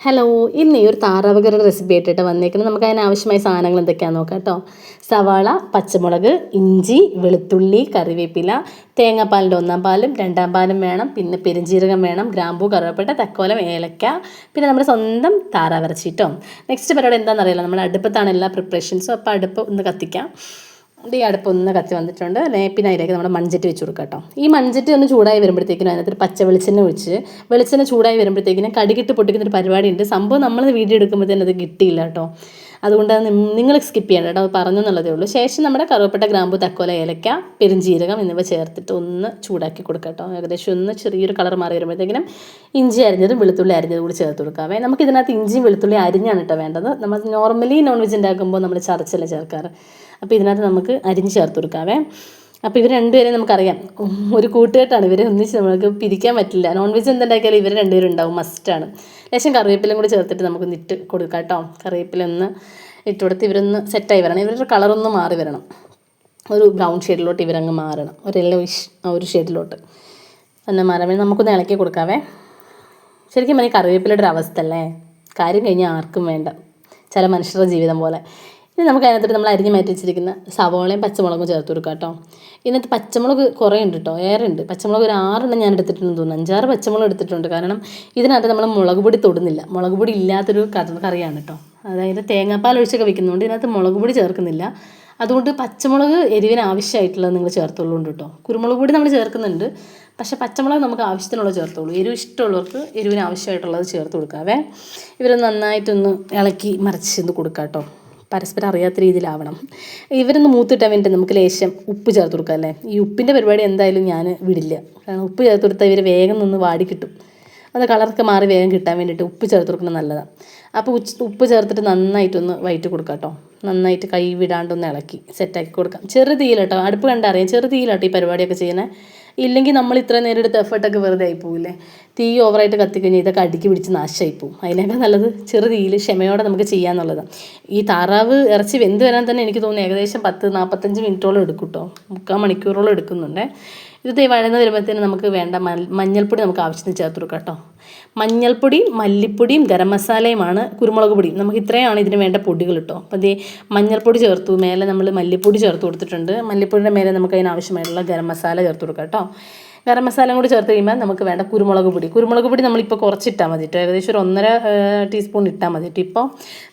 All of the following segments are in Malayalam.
ഹലോ ഇന്ന് ഈ ഒരു താറാവകരുടെ റെസിപ്പി ആയിട്ടിട്ട് വന്നേക്കുന്നത് നമുക്ക് അതിന് ആവശ്യമായ സാധനങ്ങൾ എന്തൊക്കെയാണെന്ന് നോക്കാം കേട്ടോ സവാള പച്ചമുളക് ഇഞ്ചി വെളുത്തുള്ളി കറിവേപ്പില തേങ്ങാപ്പാലിന്റെ ഒന്നാം പാലും രണ്ടാം പാലും വേണം. പിന്നെ പെരുംജീരകം വേണം ഗ്രാമ്പൂ കറുവപ്പട്ട തക്കോലം ഏലക്ക. പിന്നെ നമ്മുടെ സ്വന്തം താറാവിറച്ചി നെക്സ്റ്റ് പരിപാടി എന്താണെന്ന് അറിയില്ല നമ്മുടെ അടുപ്പത്താണ് എല്ലാ പ്രിപ്പറേഷൻസും അപ്പോൾ അടുപ്പ് ഒന്ന് കത്തിക്കാം. ഈ അടുപ്പൊന്ന് കത്തി വന്നിട്ടുണ്ട്. പിന്നെ അതിലേക്ക് നമ്മുടെ മൺചട്ടി വെച്ച് കൊടുക്കാം കേട്ടോ. ഈ മൺചട്ടി ഒന്ന് ചൂടായി വരുമ്പോഴത്തേക്കിനും അതിനകത്ത് പച്ച വെളിച്ചെണ്ണ ഒഴിച്ച് വെളിച്ചെണ്ണ ചൂടായി വരുമ്പോഴത്തേക്കിനും കടികിട്ട് പൊട്ടിക്കുന്ന ഒരു പരിപാടി ഉണ്ട് സംഭവം നമ്മൾ വീഡിയോ എടുക്കുമ്പോൾ തന്നെ അത് കിട്ടിയില്ല കേട്ടോ. അതുകൊണ്ട് അത് നിങ്ങൾ സ്കിപ്പ് ചെയ്യേണ്ട കേട്ടോ. പറഞ്ഞു എന്നുള്ളതേ ഉള്ളൂ. ശേഷം നമ്മുടെ കറുവപ്പെട്ട ഗ്രാമ്പു തക്കോല ഏലക്ക പെരുംജീരകം എന്നിവ ചേർത്തിട്ട് ഒന്ന് ചൂടാക്കി കൊടുക്കുക കേട്ടോ. ഏകദേശം ഒന്ന് ചെറിയൊരു കളർ മാറി വരുമ്പോഴത്തേക്കിനും ഇഞ്ചി അരിഞ്ഞതും വെളുത്തുള്ളി അരിഞ്ഞതും കൂടി ചേർത്ത് കൊടുക്കാവേ നമുക്ക് ഇതിനകത്ത് ഇഞ്ചിയും വെളുത്തുള്ളി അരിഞ്ഞാണ് കേട്ടോ വേണ്ടത്. നമ്മൾ നോർമലി നോൺ വെജ് ഉണ്ടാക്കുമ്പോൾ നമ്മൾ ചതച്ചല്ല ചേർക്കാറ്? അപ്പോൾ ഇതിനകത്ത് നമുക്ക് അരിഞ്ഞ് ചേർത്ത് കൊടുക്കാവേ. അപ്പോൾ ഇവർ രണ്ടുപേരെയും നമുക്കറിയാം. ഒരു കൂട്ടുകെട്ടാണ്. ഇവരെ ഒന്നിച്ച് നമുക്ക് പിരിക്കാൻ പറ്റില്ല. നോൺ വെജ് എന്തുണ്ടാക്കിയാലും ഇവർ രണ്ടുപേരും ഉണ്ടാവും. മസ്റ്റാണ് ലേശം കറിവേപ്പിലും കൂടി ചേർത്തിട്ട് നമുക്ക് നിറ്റ് കൊടുക്കാം കേട്ടോ. കറിവേപ്പില ഒന്ന് ഇട്ട് കൊടുത്ത് ഇവരൊന്ന് സെറ്റായി വരണം. ഇവരുടെ കളറൊന്ന് മാറി വരണം. ഒരു ബ്രൗൺ ഷെയ്ഡിലോട്ട് ഇവരങ്ങ് മാറണം. ഒരു ആ ഒരു ഷെയ്ഡിലോട്ട് ഒന്ന് മാറാൻ വേണ്ടി നമുക്കൊന്ന് ഇളക്കി കൊടുക്കാവേ. ശരിക്കും പറഞ്ഞാൽ കറിവേപ്പിലയുടെ ഒരു അവസ്ഥ അല്ലേ? കാര്യം കഴിഞ്ഞാൽ ആർക്കും വേണ്ട. ചില മനുഷ്യരുടെ ജീവിതം പോലെ. ഇനി നമുക്ക് അതിനകത്തോട്ട് നമ്മൾ അരിഞ്ഞ് മാറ്റി വെച്ചിരിക്കുന്ന സവോളയും പച്ചമുളകും ചേർത്ത് കൊടുക്കാം കേട്ടോ. ഇതിനകത്ത് പച്ചമുളക് കുറേ ഉണ്ട് കേട്ടോ ഏറെ ഉണ്ട് പച്ചമുളക് ഒരു ആറെണ്ണം ഞാൻ എടുത്തിട്ടുണ്ടെന്ന് തോന്നുന്നു. അഞ്ചാറ് പച്ചമുളക് എടുത്തിട്ടുണ്ട്. കാരണം ഇതിനകത്ത് നമ്മൾ മുളക് പൊടി തൊടുന്നില്ല. മുളക് പൊടി ഇല്ലാത്തൊരു കറി കറിയാണ് കേട്ടോ. അതായത് തേങ്ങാപ്പാൽ ഒഴിച്ചൊക്കെ വെക്കുന്നതുകൊണ്ട് ഇതിനകത്ത് മുളക് പൊടി ചേർക്കുന്നില്ല. അതുകൊണ്ട് പച്ചമുളക് എരിവിന് ആവശ്യമായിട്ടുള്ളത് നിങ്ങൾ ചേർത്തുള്ളൂണ്ട് കേട്ടോ. കുരുമുളക് പൊടി നമ്മൾ ചേർക്കുന്നുണ്ട്. പക്ഷെ പച്ചമുളക് നമുക്ക് ആവശ്യത്തിനുള്ള ചേർത്തോളൂ. എരിവ് ഇഷ്ടമുള്ളവർക്ക് എരിവിന് ആവശ്യമായിട്ടുള്ളത് ചേർത്ത് കൊടുക്കാവേ. ഇവർ നന്നായിട്ടൊന്ന് ഇളക്കി മറിച്ച് കൊടുക്കാം കേട്ടോ. പരസ്പരം അറിയാത്ത രീതിയിലാവണം. ഇവരൊന്ന് മൂത്തിട്ടാൻ വേണ്ടി നമുക്ക് ലേശം ഉപ്പ് ചേർത്ത് കൊടുക്കാം അല്ലേ? ഈ ഉപ്പിന്റെ പരിപാടി എന്തായാലും ഞാൻ വിടില്ല. കാരണം ഉപ്പ് ചേർത്ത് കൊടുത്താൽ ഇവർ വേഗം നിന്ന് വാടി കിട്ടും. അത് കളറൊക്കെ മാറി വേഗം കിട്ടാൻ വേണ്ടിയിട്ട് ഉപ്പ് ചേർത്ത് കൊടുക്കുന്നത് നല്ലതാണ് അപ്പോൾ ഉച്ച ഉപ്പ് ചേർത്തിട്ട് നന്നായിട്ടൊന്ന് വയറ്റി കൊടുക്കാം കേട്ടോ. നന്നായിട്ട് കൈ വിടാണ്ടൊന്ന് ഇളക്കി സെറ്റാക്കി കൊടുക്കാം. ചെറു തീയിലട്ടോ അടുപ്പ് കണ്ടറിയാം ചെറു തീയിലാട്ടോ ഈ പരിപാടിയൊക്കെ ചെയ്യുന്നത് ഇല്ലെങ്കിൽ നമ്മൾ ഇത്ര നേരം എടുത്ത എഫേർട്ടൊക്കെ വെറുതെ ആയി തീ ഓവറായിട്ട് കത്തിക്കഴിഞ്ഞാൽ ഇതൊക്കെ അടുക്കി പിടിച്ച് നാശമായി പോകും അതിനൊക്കെ നല്ലത് ചെറു തീയിൽ ക്ഷമയോടെ നമുക്ക് ചെയ്യാന്നുള്ളതാണ്. ഈ താറാവ് ഇറച്ചി വെന്ത് വരാൻ തന്നെ എനിക്ക് തോന്നുന്നു ഏകദേശം പത്ത് നാൽപ്പത്തഞ്ച് മിനിറ്റോളം എടുക്കും കേട്ടോ മുക്കാൽ മണിക്കൂറോളം എടുക്കുന്നുണ്ട്. ഇത് വഴന്ന് വരുമ്പോഴത്തേന് നമുക്ക് വേണ്ട മഞ്ഞൾപ്പൊടി നമുക്ക് ആവശ്യത്തിന് ചേർത്ത് കൊടുക്കാം കേട്ടോ. മഞ്ഞൾപ്പൊടിയും മല്ലിപ്പൊടിയും ഗരം മസാലയുമാണ് കുരുമുളക് പൊടിയും നമുക്ക് ഇത്രയാണ് ഇതിന് വേണ്ട പൊടികൾ കേട്ടോ. അപ്പോൾ ഇതേ മഞ്ഞൾപ്പൊടി ചേർത്തു മേലെ നമ്മൾ മല്ലിപ്പൊടി ചേർത്ത് കൊടുത്തിട്ടുണ്ട്. മല്ലിപ്പൊടിയുടെ മേലെ നമുക്ക് അതിനാവശ്യമായിട്ടുള്ള ഗരം മസാല ചേർത്ത് കൊടുക്കാം കേട്ടോ. ഗരം മസാല കൂടി ചേർത്ത് കഴിയുമ്പോൾ നമുക്ക് വേണ്ട കുരുമുളക് പൊടി. കുരുമുളക് പൊടി നമ്മളിപ്പോൾ കുറച്ചിട്ടാൽ മതി കേട്ടോ. ഏകദേശം ഒരു ഒന്നര ടീസ്പൂൺ ഇട്ടാൽ മതി കേട്ടോ ഇപ്പോൾ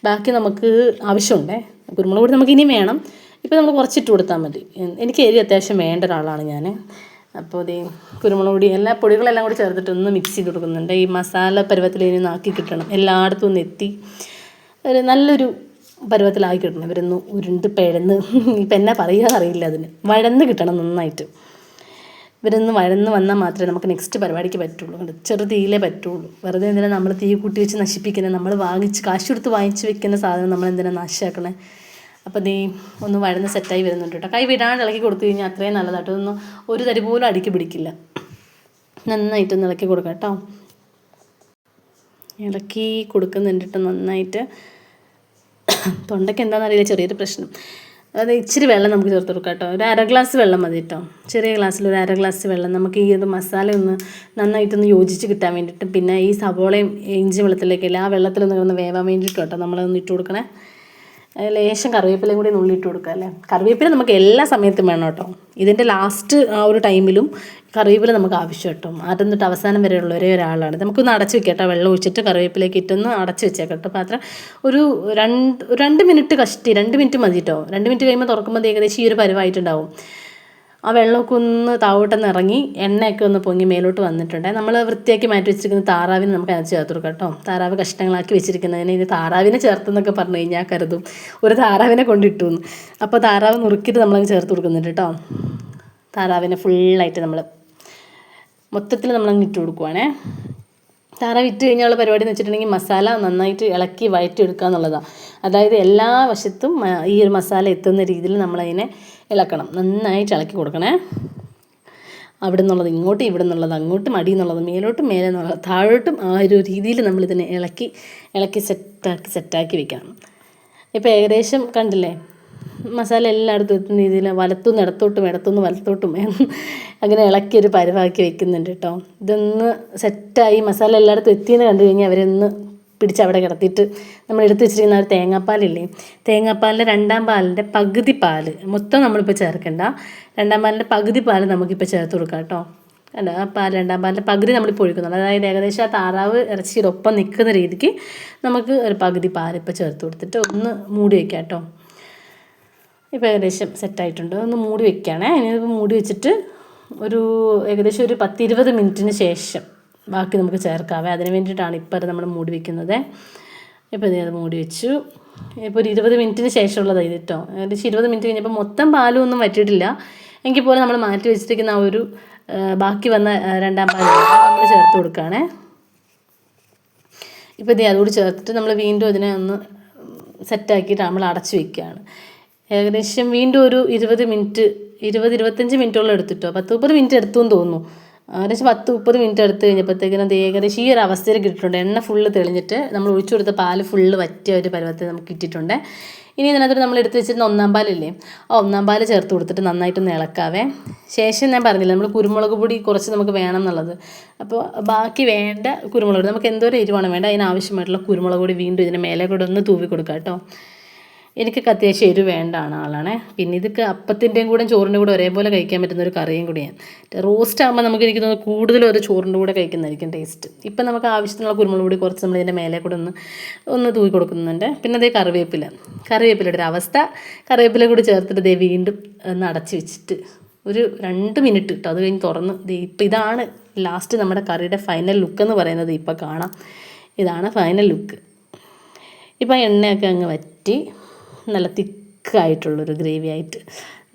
ബാക്കി നമുക്ക് ആവശ്യമുണ്ടേ. കുരുമുളക് പൊടി നമുക്ക് ഇനി വേണം. ഇപ്പോൾ നമ്മൾ കുറച്ചിട്ട് കൊടുത്താൽ മതി. എനിക്ക് എരി അത്യാവശ്യം വേണ്ട ഒരാളാണ് ഞാൻ അപ്പോൾ ഇത് കുരുമുളക് പൊടി എല്ലാ പൊടികളെല്ലാം കൂടി ചേർത്തിട്ട് ഒന്ന് മിക്സ് ചെയ്ത് കൊടുക്കുന്നുണ്ട്. ഈ മസാല പരുവത്തിൽ ഇനി നാക്കി കിട്ടണം. എല്ലായിടത്തും ഒന്ന് എത്തി. ഒരു നല്ലൊരു പരുവത്തിലാക്കി കിട്ടണം. ഇവരൊന്ന് ഉരുണ്ട് പിഴന്ന്. ഇപ്പം എന്നാ പറയുക അറിയില്ല അതിന്. വഴന്ന് കിട്ടണം നന്നായിട്ട്. ഇവരൊന്ന് വഴന്ന് വന്നാൽ മാത്രമേ നമുക്ക് നെക്സ്റ്റ് പരിപാടിക്ക് പറ്റുള്ളൂ. കണ്ട്? ചെറു തീയിലേ പറ്റുള്ളൂ. വെറുതെ എന്തിനാണ് നമ്മൾ തീ കൂട്ടി വെച്ച് നശിപ്പിക്കുന്നത് നമ്മൾ വാങ്ങിച്ച് കാശ് കൊടുത്ത് വാങ്ങിച്ച് വെക്കുന്ന സാധനം നമ്മൾ എന്തിനാ നാശമാക്കണേ അപ്പോൾ ദേ ഒന്ന് വഴന്ന് സെറ്റായി വരുന്നുണ്ട് കേട്ടോ കൈ വിടാണ്ട് ഇളക്കി കൊടുത്തു കഴിഞ്ഞാൽ അത്രയും നല്ലതാട്ടോ ഒന്നും ഒരു തരി പോലും അടുക്കി പിടിക്കില്ല. നന്നായിട്ടൊന്ന് ഇളക്കി കൊടുക്കാം കേട്ടോ ഇളക്കി കൊടുക്കുന്നുണ്ട് കേട്ടോ നന്നായിട്ട്. തൊണ്ടയ്ക്ക് എന്താണെന്നറിയില്ല ചെറിയൊരു പ്രശ്നം. അത് ഇച്ചിരി വെള്ളം നമുക്ക് ചേർത്ത് കൊടുക്കാം കേട്ടോ ഒരു അര ഗ്ലാസ് വെള്ളം മതി കേട്ടോ ചെറിയ ഗ്ലാസ്സിൽ ഒരു അര ഗ്ലാസ് വെള്ളം. നമുക്ക് ഈ ഒരു മസാല ഒന്ന് നന്നായിട്ടൊന്ന് യോജിച്ച് കിട്ടാൻ വേണ്ടിയിട്ട് പിന്നെ ഈ സവോളയും ഇഞ്ചി വെള്ളത്തിലേക്കല്ല ആ വെള്ളത്തിലൊന്ന് ഒന്ന് വേവാൻ വേണ്ടിയിട്ട് കേട്ടോ നമ്മളൊന്ന് ഇട്ട് കൊടുക്കണേ. ലേശം കറിവേപ്പിലയും കൂടി നുള്ളിയിട്ട് കൊടുക്കുക അല്ലേ? കറിവേപ്പില നമുക്ക് എല്ലാ സമയത്തും വേണം കേട്ടോ. ഇതിന്റെ ലാസ്റ്റ് ആ ഒരു ടൈമിലും കറിവേപ്പില നമുക്ക് ആവശ്യം കേട്ടോ. ആദ്യം തൊട്ട് അവസാനം വരെയുള്ള ഒരേ ഒരാളാണ്. നമുക്കൊന്ന് അടച്ച് വെക്കാം കേട്ടോ. വെള്ളം ഒഴിച്ചിട്ട് കറിവേപ്പിലേക്ക് ഇട്ടൊന്ന് അടച്ച് വെച്ചേക്കാം കേട്ടോ. പാത്രം ഒരു രണ്ട് രണ്ട് മിനിറ്റ് കഷ്ടി രണ്ട് മിനിറ്റ് മതി കേട്ടോ. രണ്ട് മിനിറ്റ് കഴിയുമ്പോൾ തുറക്കുമ്പോൾ ഏകദേശം ഈ ഒരു പരുവായിട്ടുണ്ടാവും. ആ വെള്ളമൊക്കെ ഒന്ന് താവോട്ടെന്ന് ഇറങ്ങി എണ്ണയൊക്കെ ഒന്ന് പൊങ്ങി മേലോട്ട് വന്നിട്ടുണ്ട്. നമ്മൾ വൃത്തിയാക്കി മാറ്റി വെച്ചിരിക്കുന്ന താറാവിന് നമുക്ക് അതിനകത്ത് ചേർത്ത് കൊടുക്കാം കേട്ടോ. താറാവ് കഷ്ണങ്ങളാക്കി വെച്ചിരിക്കുന്നതിന് ഇത് താറാവിനെ ചേർത്തെന്നൊക്കെ പറഞ്ഞു കഴിഞ്ഞാൽ കരുതും. ഒരു താറാവിനെ കൊണ്ടിട്ടു അപ്പോൾ താറാവ് നുറുക്കിയിട്ട് നമ്മളങ്ങ് ചേർത്ത് കൊടുക്കുന്നുണ്ട് കേട്ടോ. താറാവിനെ ഫുള്ളായിട്ട് നമ്മൾ മൊത്തത്തിൽ നമ്മളങ്ങ് ഇട്ട് കൊടുക്കുവാണേ. താറാവ് വിറ്റ് കഴിഞ്ഞുള്ള പരിപാടി എന്ന് വെച്ചിട്ടുണ്ടെങ്കിൽ മസാല നന്നായിട്ട് ഇളക്കി വഴറ്റിയെടുക്കുക എന്നുള്ളതാണ് അതായത് എല്ലാ വശത്തും ഈ ഒരു മസാല എത്തുന്ന രീതിയിൽ നമ്മളതിനെ ഇളക്കണം. നന്നായിട്ട് ഇളക്കി കൊടുക്കണേ. അവിടെ നിന്നുള്ളത് ഇങ്ങോട്ട് ഇവിടെ നിന്നുള്ളത് അങ്ങോട്ടും മടി എന്നുള്ളത് മേലോട്ടും മേലെ എന്നുള്ളത് താഴോട്ടും ആ ഒരു രീതിയിൽ നമ്മളിതിനെ ഇളക്കി ഇളക്കി സെറ്റാക്കി സെറ്റാക്കി വെക്കണം. ഇപ്പോൾ ഏകദേശം കണ്ടില്ലേ? മസാല എല്ലായിടത്തും എത്തുന്ന രീതിയിൽ വലത്തുനിന്ന് ഇടത്തോട്ടും ഇടത്തുനിന്ന് വലത്തോട്ടും അങ്ങനെ ഇളക്കി ഒരു പരുവാക്കി വെക്കുന്നുണ്ട് കേട്ടോ. ഇതൊന്ന് സെറ്റായി മസാല എല്ലായിടത്തും എത്തിയെന്ന് കണ്ടു കഴിഞ്ഞാൽ അവരൊന്ന് പിടിച്ച് അവിടെ കിടത്തിയിട്ട് നമ്മൾ എടുത്ത് വെച്ചിരിക്കുന്ന ഒരു തേങ്ങാപ്പാലില്ലേ? തേങ്ങാപ്പാലിന്റെ രണ്ടാം പാലിന്റെ പകുതി പാൽ. മൊത്തം നമ്മളിപ്പോൾ ചേർക്കണ്ട. രണ്ടാം പാലിന്റെ പകുതി പാൽ നമുക്കിപ്പോൾ ചേർത്ത് കൊടുക്കാം കേട്ടോ. അല്ല ആ പാൽ രണ്ടാം പാലിന്റെ പകുതി നമ്മളിപ്പോൾ ഒഴിക്കുന്നുള്ളൂ അതായത് ഏകദേശം ആ താറാവ് ഇറച്ചിയുടെ ഒപ്പം നിൽക്കുന്ന രീതിക്ക് നമുക്ക് ഒരു പകുതി പാലിപ്പോൾ ചേർത്ത് കൊടുത്തിട്ട് ഒന്ന് മൂടി വയ്ക്കാം കേട്ടോ. ഇപ്പോൾ ഏകദേശം സെറ്റായിട്ടുണ്ട് ഒന്ന് മൂടി വെക്കുകയാണേ ഇനിയിപ്പോൾ മൂടി വെച്ചിട്ട് ഒരു ഏകദേശം ഒരു പത്തിരുപത് മിനിറ്റിന് ശേഷം ബാക്കി നമുക്ക് ചേർക്കാവേ. അതിന് വേണ്ടിയിട്ടാണ് ഇപ്പോൾ അത് നമ്മൾ മൂടി വെക്കുന്നത്. ഇപ്പോൾ ഇത് മൂടി വെച്ചു. ഇപ്പോൾ ഒരു ഇരുപത് മിനിറ്റിന് ശേഷമുള്ളത് ഇത് കേട്ടോ ഏകദേശം ഇരുപത് മിനിറ്റ് കഴിഞ്ഞപ്പോൾ മൊത്തം പാലും ഒന്നും വറ്റിയിട്ടില്ല. എങ്കിൽ പോലും നമ്മൾ മാറ്റി വെച്ചിരിക്കുന്ന ആ ഒരു ബാക്കി വന്ന രണ്ടാം പാൽ നമ്മൾ ചേർത്ത് കൊടുക്കുകയാണേ ഇപ്പോൾ ഇത് അതുകൂടി ചേർത്തിട്ട് നമ്മൾ വീണ്ടും ഇതിനെ ഒന്ന് സെറ്റാക്കിയിട്ട് നമ്മൾ അടച്ചു വെക്കുകയാണ്. ഏകദേശം വീണ്ടും ഒരു ഇരുപത് മിനിറ്റ് ഇരുപത് ഇരുപത്തഞ്ച് മിനിറ്റോളം എടുത്തിട്ടോ. പത്ത് മുപ്പത് മിനിറ്റ് എടുത്തു എന്ന് തോന്നുന്നു. ഏകദേശം പത്ത് മുപ്പത് മിനിറ്റ് എടുത്ത് കഴിഞ്ഞപ്പോഴത്തേക്കിനും അത് ഏകദേശം ഈ ഒരു അവസ്ഥയിൽ കിട്ടിയിട്ടുണ്ട്. എണ്ണ ഫുള്ള് തെളിഞ്ഞിട്ട് നമ്മൾ ഒഴിച്ചു കൊടുത്ത പാൽ ഫുള്ള് വറ്റിയ ഒരു പരുവത്തിൽ നമുക്ക് കിട്ടിയിട്ടുണ്ട്. ഇനി ഇതിനകത്ത് നമ്മൾ എടുത്ത് വെച്ചിരുന്ന ഒന്നാം പാലില്ലേ? ആ ഒന്നാം പാൽ ചേർത്ത് കൊടുത്തിട്ട് നന്നായിട്ടൊന്ന് ഇളക്കാവേ. ശേഷം ഞാൻ പറഞ്ഞില്ല നമ്മൾ കുരുമുളക് പൊടി കുറച്ച് നമുക്ക് വേണം എന്നുള്ളത്. അപ്പോൾ ബാക്കി വേണ്ട കുരുമുളക് പൊടി നമുക്ക് എന്തോരം എരിവാണ് വേണ്ട അതിനാവശ്യമായിട്ടുള്ള കുരുമുളക് പൊടി വീണ്ടും ഇതിന് മേലെ കൂടെ ഒന്ന് തൂവി കൊടുക്കാം കേട്ടോ. എനിക്കൊക്കെ അത്യാവശ്യം എരിവ് വേണ്ടാണ് ആളാണ്. പിന്നെ ഇതൊക്കെ അപ്പത്തിന്റെയും കൂടെ ചോറിന്റെ കൂടെ ഒരേപോലെ കഴിക്കാൻ പറ്റുന്ന ഒരു കറിയും കൂടിയാണ്. റോസ്റ്റ് ആകുമ്പോൾ നമുക്ക് എനിക്ക് തോന്നുന്നു കൂടുതലും ഒരു ചോറിന്റെ കൂടെ കഴിക്കുന്നതായിരിക്കും ടേസ്റ്റ്. ഇപ്പം നമുക്ക് ആവശ്യത്തിനുള്ള കുരുമുളക് കൂടി കുറച്ച് നമ്മൾ ഇതിന്റെ മേലെ കൂടെ ഒന്ന് ഒന്ന് തൂക്കി കൊടുക്കുന്നുണ്ട്. പിന്നെ അതേ കറിവേപ്പില. കറിവേപ്പിലയുടെ ഒരു അവസ്ഥ. കറിവേപ്പില കൂടി ചേർത്തിട്ട് ദേ വീണ്ടും ഒന്ന് അടച്ച് വെച്ചിട്ട് ഒരു രണ്ട് മിനിറ്റ് കിട്ടും അത് കഴിഞ്ഞ് തുറന്ന് ഇപ്പം ഇതാണ് ലാസ്റ്റ് നമ്മുടെ കറിയുടെ ഫൈനൽ ലുക്ക് എന്ന് പറയുന്നത് ഇപ്പം കാണാം. ഇതാണ് ഫൈനൽ ലുക്ക് ഇപ്പം എണ്ണയൊക്കെ അങ്ങ് വറ്റി. നല്ല തിക്കായിട്ടുള്ളൊരു ഗ്രേവി ആയിട്ട്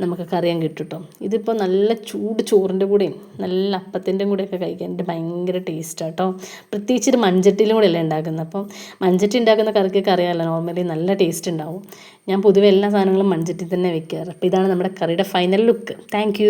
നമുക്ക് കറിയാൻ കിട്ടും കേട്ടോ ഇതിപ്പോൾ നല്ല ചൂട് ചോറിന്റെ കൂടെയും നല്ല അപ്പത്തിന്റെ കൂടെയൊക്കെ കഴിക്കാൻ എന്റെ ഭയങ്കര ടേസ്റ്റാണ് കേട്ടോ പ്രത്യേകിച്ച് ഒരു മൺചട്ടിയിലും കൂടെ അല്ലേ ഉണ്ടാക്കുന്നത് അപ്പം മൺചട്ടി ഉണ്ടാക്കുന്ന കറിക്കൊക്കെ അറിയാമല്ലോ നോർമലി നല്ല ടേസ്റ്റ് ഉണ്ടാവും ഞാൻ പൊതുവെ എല്ലാ സാധനങ്ങളും മൺചട്ടി തന്നെ വെക്കാറ്. അപ്പോൾ ഇതാണ് നമ്മുടെ കറിയുടെ ഫൈനൽ ലുക്ക് താങ്ക്